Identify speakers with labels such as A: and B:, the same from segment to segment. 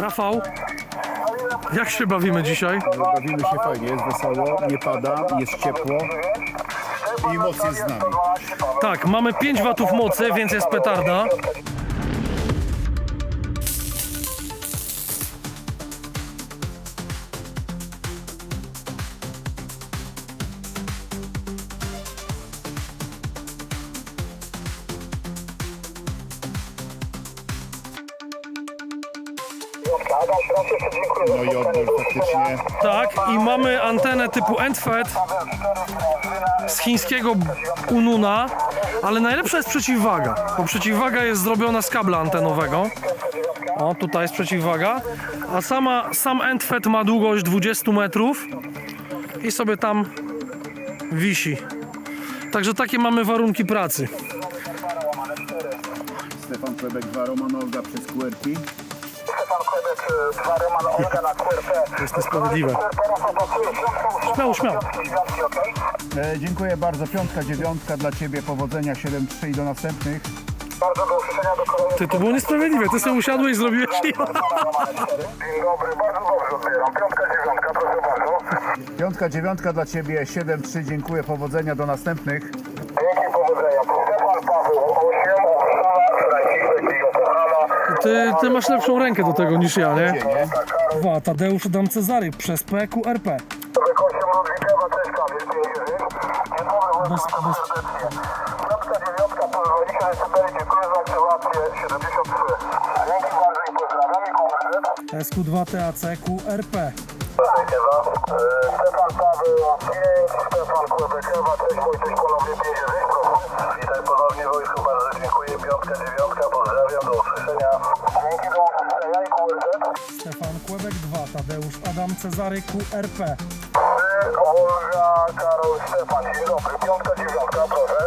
A: Rafał, jak się bawimy dzisiaj?
B: Bawimy się fajnie, jest wesoło, nie pada, jest ciepło i moc jest z nami.
A: Tak, mamy 5 watów mocy, więc jest petarda.
B: No i odbiór faktycznie
A: Tak, i mamy antenę typu Endfed z chińskiego Ununa, ale najlepsza jest przeciwwaga, bo przeciwwaga jest zrobiona z kabla antenowego. O, tutaj jest przeciwwaga, a sama, sam Endfed ma długość 20 metrów i sobie tam wisi. Także takie mamy warunki pracy.
B: Stefan Klebek 2, Roman Olga przez QRT.
C: Stefan Quebec, 2 Roman Olga na QRP.
A: To jest niesprawiedliwe. Śmiało, śmiało.
B: E, dziękuję bardzo, piątka, dziewiątka dla Ciebie, powodzenia 7-3 i do następnych.
C: Bardzo do usłyszenia do kolejnych.
A: Ty, to było niesprawiedliwe. Ty sobie usiadłeś i zrobiłeś i...
C: Dzień dobry, bardzo dobrze odbieram. Piątka, dziewiątka, proszę bardzo.
B: Piątka, dziewiątka dla Ciebie, 7-3, dziękuję, powodzenia do następnych.
C: Dzięki, powodzenia. Stefan Paweł, 8,
A: Ty, ty masz lepszą rękę do tego niż ja, nie? Dwa, Tadeusz Adam Cezary przez PQRP.
C: Człowiek 8, Ludwikewa, cześć Kamil, pięknie żyć. Dzień dobry,
A: Bez- bez-
C: serdecznie. Piątka, dziewiątka, pozwolika, STB, dziękuję za aktywację 73. Dzięki bardzo i pozdrawiam i komentarz.
A: SQ2 TAC QRP.
C: Stefan Paweł 5, Stefan Kłebekewa, cześć Wojtek ponownie 5
A: Stefan Kłebek 2, Tadeusz Adam Cezary QRP.
C: Olga, Karol, Stefan, dzień dobry. Piątka, dziewiątka, proszę.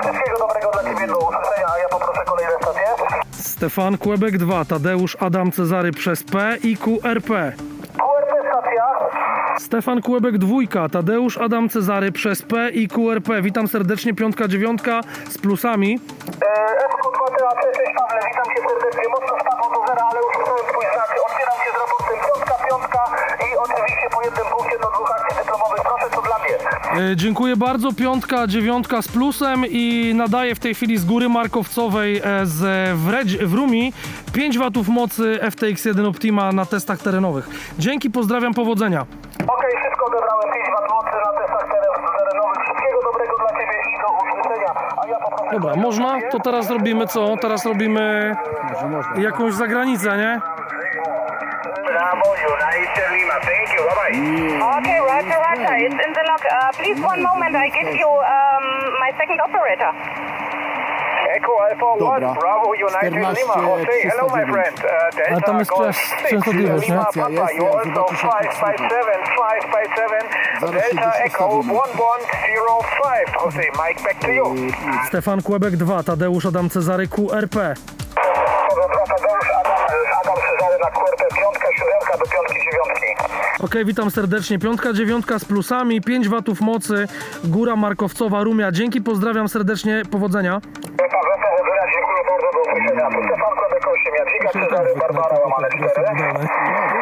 C: Wszystkiego dobrego dla Ciebie, do usłyszenia, a ja poproszę kolejne stacje.
A: Stefan Kłebek 2, Tadeusz Adam Cezary przez P i QRP.
C: QRP stacja.
A: Stefan Kłebek 2, Tadeusz Adam Cezary przez P i QRP. Witam serdecznie, piątka, dziewiątka z plusami.
C: SQ2TAC, cześć Pawle, witam Cię serdecznie.
A: E, dziękuję bardzo, piątka, dziewiątka z plusem i nadaję w tej chwili z góry markowcowej e, z Wredź, w Rumi 5 watów mocy FTX1 Optima na testach terenowych. Dzięki, pozdrawiam, powodzenia.
C: Okej, wszystko odebrałem. 5 watt mocy na testach teren- terenowych. Wszystkiego dobrego dla Ciebie i do usłyszenia. A ja poproszę...
A: Dobra, można? To teraz robimy co? Teraz robimy jakąś zagranicę, nie?
C: Bravo, United Lima. Thank you. Bye-bye.
D: Okay, Roger, Roger. It's in the log. Uh, please, one moment. I give you um, my second operator.
C: Echo Alpha 1,
B: Dobra.
C: Bravo United
B: 14,
C: Lima. Jose, hello my
B: 309.
C: friend. Uh, Delta
A: Ale tam jest
C: Golf
A: też
C: 6,
A: częstotliwość, nie?
C: Lima Papa,
B: jest,
C: you
B: jak
C: also
B: zobaczysz, jak to
C: 557, 557,
B: Zaraz się
C: Delta
B: gdzieś
C: Echo
B: ustawimy.
C: 1105. Jose, Mike, back to you.
A: Stefan Kłebek 2, Tadeusz Adam Cezary QRP.
C: Dobra, Tadeusz, Adam, Adam Cezary na QRP,
A: Ok, witam serdecznie. Piątka, dziewiątka z plusami, 5 watów mocy, Góra Markowcowa, Rumia. Dzięki, pozdrawiam serdecznie, powodzenia.
C: Paweł, powodzenia, dziękuję bardzo, do usłyszenia. Tu Stefan Kłebek 8, Jadwiga, Cezary, Barbara, łamane 4.
B: No,